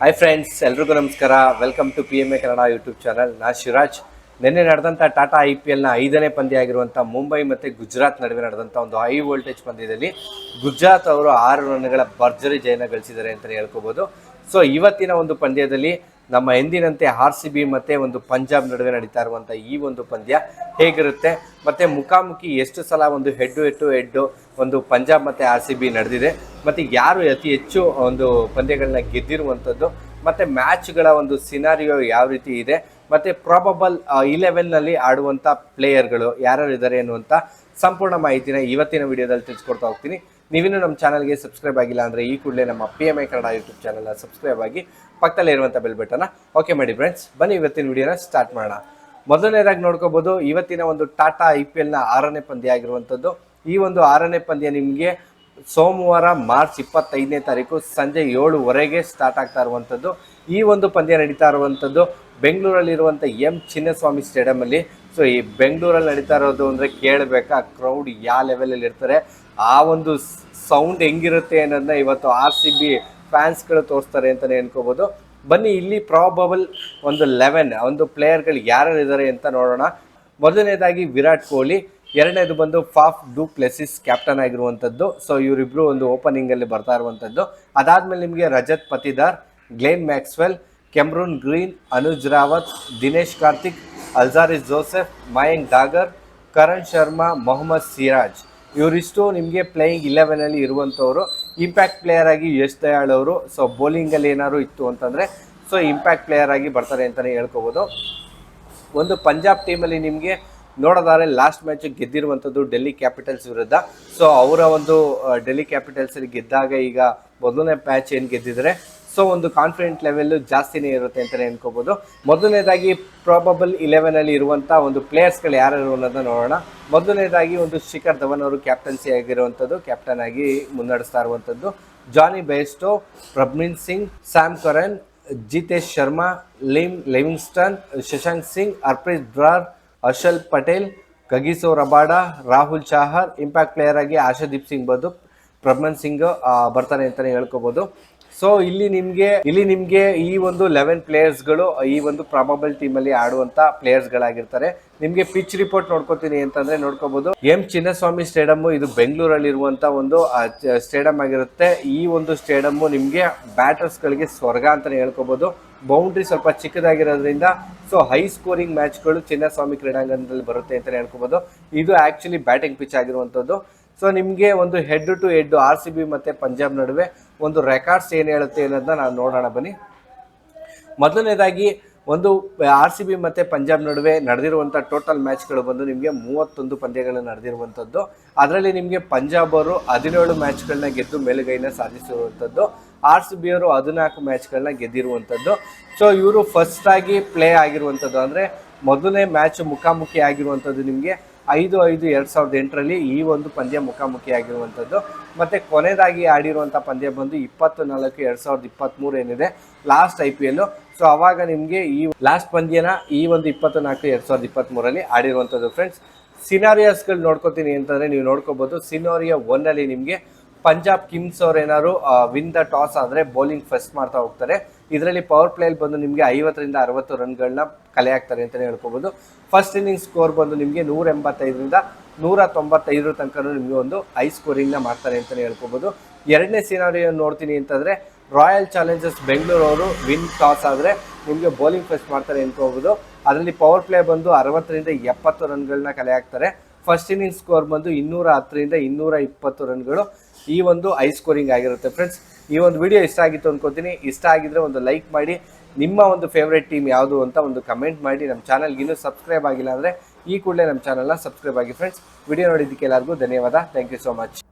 Hi friends ಎಲ್ರಿಗೂ ನಮಸ್ಕಾರ. Welcome to P M A Kannada YouTube channel ನಾ ಶಿವರಾಜ್. ನಿನ್ನೆ ನಡೆದಂಥ ಟಾಟಾ ಐ ಪಿ ಎಲ್ನ ಐದನೇ ಪಂದ್ಯ ಆಗಿರುವಂಥ ಮುಂಬೈ ಮತ್ತು ಗುಜರಾತ್ ನಡುವೆ ನಡೆದಂಥ ಒಂದು ಹೈ ವೋಲ್ಟೇಜ್ ಪಂದ್ಯದಲ್ಲಿ ಗುಜರಾತ್ ಅವರು ಆರು ರನ್ಗಳ ಭರ್ಜರಿ ಜಯನ ಗಳಿಸಿದ್ದಾರೆ ಅಂತಲೇ ಹೇಳ್ಕೋಬೋದು. ಸೊ ಇವತ್ತಿನ ಒಂದು ಪಂದ್ಯದಲ್ಲಿ ನಮ್ಮ ಎಂದಿನಂತೆ ಆರ್ ಸಿ ಬಿ ಮತ್ತು ಒಂದು ಪಂಜಾಬ್ ನಡುವೆ ನಡೀತಾ ಇರುವಂಥ ಈ ಒಂದು ಪಂದ್ಯ ಹೇಗಿರುತ್ತೆ? ಮತ್ತು ಮುಖಾಮುಖಿ ಎಷ್ಟು ಸಲ ಒಂದು ಹೆಡ್ಡು ಟು ಹೆಡ್ಡು ಒಂದು ಪಂಜಾಬ್ ಮತ್ತು ಆರ್ ಸಿ ಬಿ ನಡೆದಿದೆ? ಮತ್ತು ಯಾರು ಅತಿ ಹೆಚ್ಚು ಒಂದು ಪಂದ್ಯಗಳನ್ನ ಗೆದ್ದಿರುವಂಥದ್ದು ಮತ್ತು ಮ್ಯಾಚ್ಗಳ ಒಂದು ಸಿನಾರಿಯೋ ಯಾವ ರೀತಿ ಇದೆ? ಮತ್ತು ಪ್ರಾಬಬಲ್ ಇಲೆವೆನ್ನಲ್ಲಿ ಆಡುವಂಥ ಪ್ಲೇಯರ್ಗಳು ಯಾರ್ಯಾರು ಇದ್ದಾರೆ ಅನ್ನುವಂಥ ಸಂಪೂರ್ಣ ಮಾಹಿತಿನ ಇವತ್ತಿನ ವಿಡಿಯೋದಲ್ಲಿ ತಿಳಿಸ್ಕೊಡ್ತಾ ಹೋಗ್ತೀನಿ. ನೀವಿನ್ನೂ ನಮ್ಮ ಚಾನಲ್ಗೆ ಸಬ್ಸ್ಕ್ರೈಬ್ ಆಗಿಲ್ಲ ಅಂದರೆ ಈ ಕೂಡಲೇ ನಮ್ಮ P M I Kannada YouTube ಚಾನಲ್ನ ಸಬ್ಸ್ಕ್ರೈಬ್ ಆಗಿ ಪಕ್ಕದಲ್ಲಿ ಇರುವಂಥ ಬೆಲ್ ಬಟನ್ನ ಓಕೆ ಮಾಡಿ ಫ್ರೆಂಡ್ಸ್ ಬನ್ನಿ ಇವತ್ತಿನ ವಿಡಿಯೋನ ಸ್ಟಾರ್ಟ್ ಮಾಡೋಣ. ಮೊದಲನೇದಾಗಿ ನೋಡ್ಕೋಬೋದು, ಇವತ್ತಿನ ಒಂದು ಟಾಟಾ ಐ ಪಿ ಎಲ್ನ ಆರನೇ ಪಂದ್ಯ ಆಗಿರುವಂಥದ್ದು. ಈ ಒಂದು ಆರನೇ ಪಂದ್ಯ ನಿಮಗೆ ಸೋಮವಾರ ಮಾರ್ಚ್ ಇಪ್ಪತ್ತೈದನೇ ತಾರೀಕು ಸಂಜೆ ಏಳುವರೆಗೆ ಸ್ಟಾರ್ಟ್ ಆಗ್ತಾ ಇರುವಂಥದ್ದು. ಈ ಒಂದು ಪಂದ್ಯ ನಡೀತಾ ಇರುವಂಥದ್ದು ಬೆಂಗಳೂರಲ್ಲಿರುವಂಥ ಎಂ ಚಿನ್ನಸ್ವಾಮಿ ಸ್ಟೇಡಿಯಮಲ್ಲಿ ಸೊ ಈ ಬೆಂಗಳೂರಲ್ಲಿ ನಡೀತಾ ಇರೋದು ಅಂದರೆ ಕೇಳಬೇಕಾ? ಕ್ರೌಡ್ ಯಾವ ಲೆವೆಲಲ್ಲಿ ಇರ್ತಾರೆ? ಆ ಒಂದು ಸೌಂಡ್ ಹೆಂಗಿರುತ್ತೆ ಅನ್ನೋದನ್ನ ಇವತ್ತು ಆರ್ ಸಿ ಬಿ ಫ್ಯಾನ್ಸ್ಗಳು ತೋರಿಸ್ತಾರೆ ಅಂತಲೇ ಅನ್ಕೋಬೋದು. ಬನ್ನಿ, ಇಲ್ಲಿ ಪ್ರಾಬಬಲ್ ಒಂದು ಲೆವೆನ್ ಒಂದು ಪ್ಲೇಯರ್ಗಳು ಯಾರ್ಯಾರು ಇದ್ದಾರೆ ಅಂತ ನೋಡೋಣ. ಮೊದಲನೇದಾಗಿ ವಿರಾಟ್ ಕೊಹ್ಲಿ, ಎರಡನೇದು ಬಂದು ಫಾಫ್ ಡು ಪ್ಲೆಸಿಸ್ ಕ್ಯಾಪ್ಟನ್ ಆಗಿರುವಂಥದ್ದು. ಸೊ ಇವರಿಬ್ಬರು ಒಂದು ಓಪನಿಂಗಲ್ಲಿ ಬರ್ತಾ ಇರುವಂಥದ್ದು. ಅದಾದಮೇಲೆ ನಿಮಗೆ Rajat Patidar, Glenn Maxwell, Cameron Green, Anuj Rawat, Dinesh Karthik, Alzarri Joseph, Mayank Dagar, Karan Sharma, Mohammed Siraj. ಇವರಿಷ್ಟು ನಿಮಗೆ ಪ್ಲೇಯಿಂಗ್ ಇಲೆವೆನಲ್ಲಿ ಇರುವಂಥವ್ರು ಇಂಪ್ಯಾಕ್ಟ್ ಪ್ಲೇಯರ್ ಆಗಿ ಯಶ್ ದಯಾಳ್ ಅವರು ಸೊ ಬೌಲಿಂಗಲ್ಲಿ ಏನಾದ್ರು ಇತ್ತು ಅಂತಂದರೆ ಸೊ ಇಂಪ್ಯಾಕ್ಟ್ ಪ್ಲೇಯರ್ ಆಗಿ ಬರ್ತಾರೆ ಅಂತಲೇ ಹೇಳ್ಕೋಬೋದು. ಒಂದು ಪಂಜಾಬ್ ಟೀಮಲ್ಲಿ ನಿಮಗೆ ನೋಡೋದಾದ್ರೆ ಲಾಸ್ಟ್ ಮ್ಯಾಚ್ ಗೆದ್ದಿರುವಂಥದ್ದು ಡೆಲ್ಲಿ ಕ್ಯಾಪಿಟಲ್ಸ್ ವಿರುದ್ಧ. ಸೊ ಅವರ ಒಂದು ಡೆಲ್ಲಿ ಕ್ಯಾಪಿಟಲ್ಸಲ್ಲಿ ಗೆದ್ದಾಗ ಈಗ ಮೊದಲನೇ ಮ್ಯಾಚ್ ಏನು ಗೆದ್ದಿದ್ರೆ ಸೊ ಒಂದು ಕಾನ್ಫಿಡೆಂಟ್ ಲೆವೆಲ್ ಜಾಸ್ತಿನೇ ಇರುತ್ತೆ ಅಂತಲೇ ಅನ್ಕೋಬೋದು. ಮೊದಲನೇದಾಗಿ ಪ್ರಾಬಬಲ್ ಇಲೆವೆನಲ್ಲಿ ಇರುವಂಥ ಒಂದು ಪ್ಲೇಯರ್ಸ್ಗಳು ಯಾರು ಅನ್ನೋದನ್ನ ನೋಡೋಣ. ಮೊದಲನೇದಾಗಿ ಒಂದು ಶಿಖರ್ ಧವನ್ ಅವರು ಕ್ಯಾಪ್ಟನ್ಸಿ ಆಗಿರುವಂಥದ್ದು ಕ್ಯಾಪ್ಟನ್ ಆಗಿ ಮುನ್ನಡೆಸ್ತಾ ಇರುವಂಥದ್ದು. Jonny Bairstow Prabhsimran Singh Sam Curran Jitesh Sharma Liam Livingstone Shashank Singh Harpreet Brar Harshal Patel Kagiso Rabada Rahul Chahar impact player ಆಗಿ ಆಶಾದೀಪ್ ಸಿಂಗ್ ಬದು ಪ್ರಭ್ಮನ್ ಸಿಂಗ್ ಬರ್ತಾನೆ ಬರ್ತಾರೆ ಅಂತಾನೆ ಹೇಳ್ಕೋಬಹುದು ಸೊ ಇಲ್ಲಿ ನಿಮಗೆ ಇಲ್ಲಿ ನಿಮಗೆ ಈ ಒಂದು ಲೆವೆನ್ ಪ್ಲೇಯರ್ಸ್ಗಳು ಈ ಒಂದು ಪ್ರಾಬಬಲ್ ಟೀಮಲ್ಲಿ ಆಡುವಂತ ಪ್ಲೇಯರ್ಸ್ಗಳಾಗಿರ್ತಾರೆ ನಿಮಗೆ ಪಿಚ್ ರಿಪೋರ್ಟ್ ನೋಡ್ಕೋತೀನಿ ಅಂತಂದ್ರೆ ನೋಡ್ಕೋಬಹುದು ಎಂ. ಚಿನ್ನಸ್ವಾಮಿ ಸ್ಟೇಡಿಯಂ ಇದು ಬೆಂಗಳೂರಲ್ಲಿ ಇರುವಂತ ಒಂದು ಸ್ಟೇಡಿಯಂ ಆಗಿರುತ್ತೆ. ಈ ಒಂದು ಸ್ಟೇಡಿಯಂ ನಿಮಗೆ ಬ್ಯಾಟರ್ಸ್ಗಳಿಗೆ ಸ್ವರ್ಗ ಅಂತಾನೆ ಹೇಳ್ಕೋಬಹುದು ಬೌಂಡ್ರಿ ಸ್ವಲ್ಪ ಚಿಕ್ಕದಾಗಿರೋದ್ರಿಂದ ಸೊ ಹೈ ಸ್ಕೋರಿಂಗ್ ಮ್ಯಾಚ್ಗಳು ಚಿನ್ನಸ್ವಾಮಿ ಕ್ರೀಡಾಂಗಣದಲ್ಲಿ ಬರುತ್ತೆ ಅಂತಾನೆ ಹೇಳ್ಕೋಬಹುದು ಇದು ಆಕ್ಚುಲಿ ಬ್ಯಾಟಿಂಗ್ ಪಿಚ್ ಆಗಿರುವಂಥದ್ದು ಸೊ ನಿಮಗೆ ಒಂದು head to head R C B ಮತ್ತು ಪಂಜಾಬ್ ನಡುವೆ ಒಂದು ರೆಕಾರ್ಡ್ಸ್ ಏನು ಹೇಳುತ್ತೆ ಅನ್ನೋದನ್ನ ನಾವು ನೋಡೋಣ ಬನ್ನಿ. ಮೊದಲನೇದಾಗಿ ಒಂದು ಆರ್ ಸಿ ಬಿ ಮತ್ತು ಪಂಜಾಬ್ ನಡುವೆ ನಡೆದಿರುವಂಥ ಟೋಟಲ್ ಮ್ಯಾಚ್ಗಳು ಬಂದು ನಿಮಗೆ ಮೂವತ್ತೊಂದು ಪಂದ್ಯಗಳು ನಡೆದಿರುವಂಥದ್ದು ಅದರಲ್ಲಿ ನಿಮಗೆ ಪಂಜಾಬ್ ಅವರು ಹದಿನೇಳು ಮ್ಯಾಚ್ಗಳನ್ನ ಗೆದ್ದು ಮೇಲುಗೈನ ಸಾಧಿಸಿರುವಂಥದ್ದು ಆರ್ ಸಿ ಬಿ ಅವರು ಹದಿನಾಲ್ಕು ಮ್ಯಾಚ್ಗಳನ್ನ ಗೆದ್ದಿರುವಂಥದ್ದು ಸೊ ಇವರು ಫಸ್ಟಾಗಿ ಪ್ಲೇ ಆಗಿರುವಂಥದ್ದು ಅಂದರೆ ಮೊದಲನೇ ಮ್ಯಾಚ್ ಮುಖಾಮುಖಿ ಆಗಿರುವಂಥದ್ದು ನಿಮಗೆ ಐದು ಐದು ಎರಡು ಸಾವಿರದ ಎಂಟರಲ್ಲಿ ಈ ಒಂದು ಪಂದ್ಯ ಮುಖಾಮುಖಿಯಾಗಿರುವಂಥದ್ದು. ಮತ್ತು ಕೊನೆಯದಾಗಿ ಆಡಿರುವಂಥ ಪಂದ್ಯ ಬಂದು ಇಪ್ಪತ್ತು ನಾಲ್ಕು ಎರಡು ಸಾವಿರದ ಇಪ್ಪತ್ತ್ಮೂರು ಏನಿದೆ ಲಾಸ್ಟ್ ಐ ಪಿ ಎಲ್ಲು ಸೊ ಅವಾಗ ನಿಮಗೆ ಈ ಲಾಸ್ಟ್ ಪಂದ್ಯನ ಈ ಒಂದು ಇಪ್ಪತ್ತು ನಾಲ್ಕು ಎರಡು ಸಾವಿರದ ಇಪ್ಪತ್ತ್ಮೂರಲ್ಲಿ ಆಡಿರುವಂಥದ್ದು ಫ್ರೆಂಡ್ಸ್ ಸಿನಾರಿಯಾಸ್ಗಳು ನೋಡ್ಕೋತೀನಿ ಅಂತಂದರೆ ನೀವು ನೋಡ್ಕೋಬೋದು. ಸಿನೋರಿಯಾ ಒನ್ನಲ್ಲಿ ನಿಮಗೆ ಪಂಜಾಬ್ ಕಿಂಗ್ಸ್ ಅವ್ರು ಏನಾದ್ರು ವಿನ್ ದ ಟಾಸ್ ಆದರೆ ಬೌಲಿಂಗ್ ಫಸ್ಟ್ ಮಾಡ್ತಾ ಹೋಗ್ತಾರೆ. ಇದರಲ್ಲಿ ಪವರ್ ಪ್ಲೇಯಲ್ಲಿ ಬಂದು ನಿಮಗೆ ಐವತ್ತರಿಂದ ಅರವತ್ತು ರನ್ಗಳನ್ನ ಕಲೆ ಹಾಕ್ತಾರೆ ಅಂತಲೇ ಹೇಳ್ಕೋಬೋದು. ಫಸ್ಟ್ ಇನ್ನಿಂಗ್ ಸ್ಕೋರ್ ಬಂದು ನಿಮಗೆ ನೂರ ಎಂಬತ್ತೈದರಿಂದ ನೂರ ತೊಂಬತ್ತೈದರ ತನಕ ನಿಮಗೆ ಒಂದು ಹೈ ಸ್ಕೋರಿಂಗ್ನ ಮಾಡ್ತಾರೆ ಅಂತಲೇ ಹೇಳ್ಕೋಬೋದು. ಎರಡನೇ ಸಿನಾರಿಯೋ ನೋಡ್ತೀನಿ ಅಂತಂದರೆ ರಾಯಲ್ ಚಾಲೆಂಜರ್ಸ್ ಬೆಂಗಳೂರು ಅವರು ವಿನ್ ಟಾಸ್ ಆದರೆ ನಿಮಗೆ ಬೌಲಿಂಗ್ ಫಸ್ಟ್ ಮಾಡ್ತಾರೆ ಅನ್ಕೋಬೋದು. ಅದರಲ್ಲಿ ಪವರ್ ಪ್ಲೇ ಬಂದು ಅರವತ್ತರಿಂದ ಎಪ್ಪತ್ತು ರನ್ಗಳನ್ನ ಕಲೆ ಹಾಕ್ತಾರೆ ಫಸ್ಟ್ ಇನ್ನಿಂಗ್ ಸ್ಕೋರ್ ಬಂದು ಇನ್ನೂರ ಹತ್ತರಿಂದ ಇನ್ನೂರ ಇಪ್ಪತ್ತು ರನ್ಗಳು ಈ ಒಂದು ಹೈ ಸ್ಕೋರಿಂಗ್ ಆಗಿರುತ್ತೆ. ಫ್ರೆಂಡ್ಸ್ ಈ ಒಂದು ವಿಡಿಯೋ ಇಷ್ಟ ಆಗಿತ್ತು ಅನ್ಕೋತೀನಿ. ಇಷ್ಟ ಆಗಿದ್ರೆ ಒಂದು ಲೈಕ್ ಮಾಡಿ. ನಿಮ್ಮ ಒಂದು ಫೇವ್ರೆಟ್ ಟೀಮ್ ಯಾವುದು ಅಂತ ಒಂದು ಕಮೆಂಟ್ ಮಾಡಿ. ನಮ್ಮ ಚಾನಲ್ಗೆ ಇನ್ನೂ ಸಬ್ಸ್ಕ್ರೈಬ್ ಆಗಿಲ್ಲ ಅಂದರೆ ಈ ಕೂಡಲೇ ನಮ್ಮ ಚಾನಲ್ನ ಸಬ್ಸ್ಕ್ರೈಬ್ ಆಗಿ ಫ್ರೆಂಡ್ಸ್ ವಿಡಿಯೋ ನೋಡಿದ್ದಕ್ಕೆ ಎಲ್ಲರಿಗೂ ಧನ್ಯವಾದ. Thank you so much